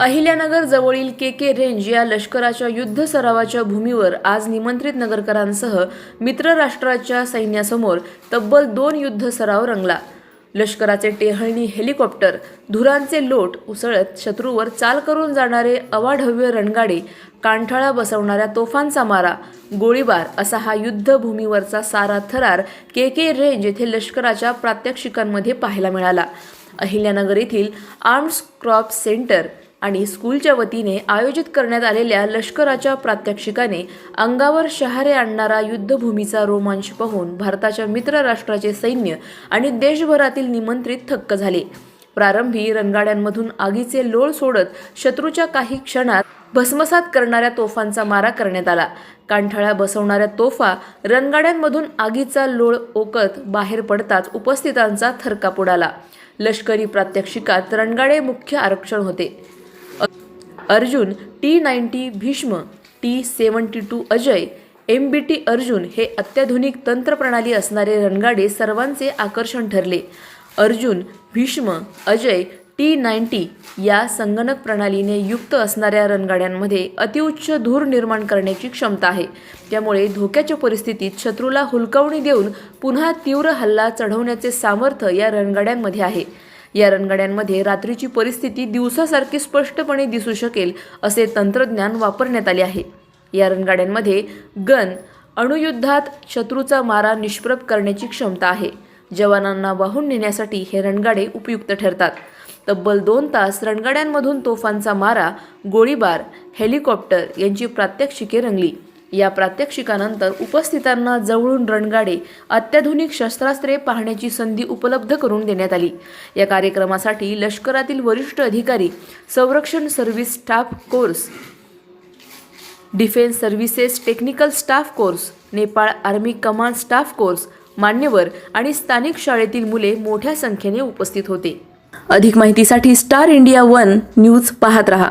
अहिल्यानगर जवळील के के रेंज या लष्कराच्या युद्ध सरावाच्या भूमीवर आज निमंत्रित नगरकरांसह मित्र राष्ट्राच्या सैन्यासमोर तब्बल दोन युद्ध सराव रंगला. लष्कराचे टेहळणी हेलिकॉप्टर धुरांचे लोट उसळत शत्रूवर चाल करून जाणारे अवाढव्य रणगाडे कांठाळा बसवणाऱ्या तोफांचा मारा गोळीबार असा हा युद्धभूमीवरचा सारा थरार के के रेंज येथे लष्कराच्या प्रात्यक्षिकांमध्ये पाहायला मिळाला. अहिल्यानगर येथील आर्म्स क्रॉप सेंटर आणि स्कूलच्या वतीने आयोजित करण्यात आलेल्या लष्कराच्या प्रात्यक्षिकाने अंगावर शहारे आणणारा युद्धभूमीचा रोमांच पाहून भारताच्या मित्र राष्ट्राचे सैन्य आणि देशभरातील निमंत्रित थक्क झाले. प्रारंभी रणगाड्यांमधून आगीचे लोळ सोडत शत्रूच्या काही क्षणात भस्मसात करणाऱ्या तोफांचा मारा करण्यात आला. कांठाळ्या बसवणाऱ्या तोफा रणगाड्यांमधून आगीचा लोळ ओकत बाहेर पडताच उपस्थितांचा थरकाप उडाला. लष्करी प्रात्यक्षिकात रणगाडे मुख्य आरक्षण होते. Arjun T ninety Bhishma T seventy two Ajay M B T Arjun हे अत्याधुनिक तंत्रप्रणाली असणारे रणगाडे सर्वांचे आकर्षण ठरले. अर्जुन भीष्म अजय टी नाईन्टी या संगणक प्रणालीने युक्त असणाऱ्या रणगाड्यांमध्ये अतिउच्च धूर निर्माण करण्याची क्षमता आहे. त्यामुळे धोक्याच्या परिस्थितीत शत्रूला हुलकावणी देऊन पुन्हा तीव्र हल्ला चढवण्याचे सामर्थ्य या रणगाड्यांमध्ये आहे. या रणगाड्यांमध्ये रात्रीची परिस्थिती दिवसासारखी स्पष्टपणे दिसू शकेल असे तंत्रज्ञान वापरण्यात आले आहे. या रणगाड्यांमध्ये गन अणुयुद्धात शत्रूचा मारा निष्प्रभ करण्याची क्षमता आहे. जवानांना वाहून नेण्यासाठी हे रणगाडे उपयुक्त ठरतात. तब्बल दोन तास रणगाड्यांमधून तोफांचा मारा गोळीबार हेलिकॉप्टर यांची प्रात्यक्षिके रंगली. या प्रात्यक्षिकानंतर उपस्थितांना जवळून रणगाडे अत्याधुनिक शस्त्रास्त्रे पाहण्याची संधी उपलब्ध करून देण्यात आली. या कार्यक्रमासाठी लष्करातील वरिष्ठ अधिकारी संरक्षण service staff course defence services technical staff course Nepal army command staff course मान्यवर आणि स्थानिक शाळेतील मुले मोठ्या संख्येने उपस्थित होते. अधिक माहितीसाठी स्टार इंडिया वन न्यूज पाहत रहा.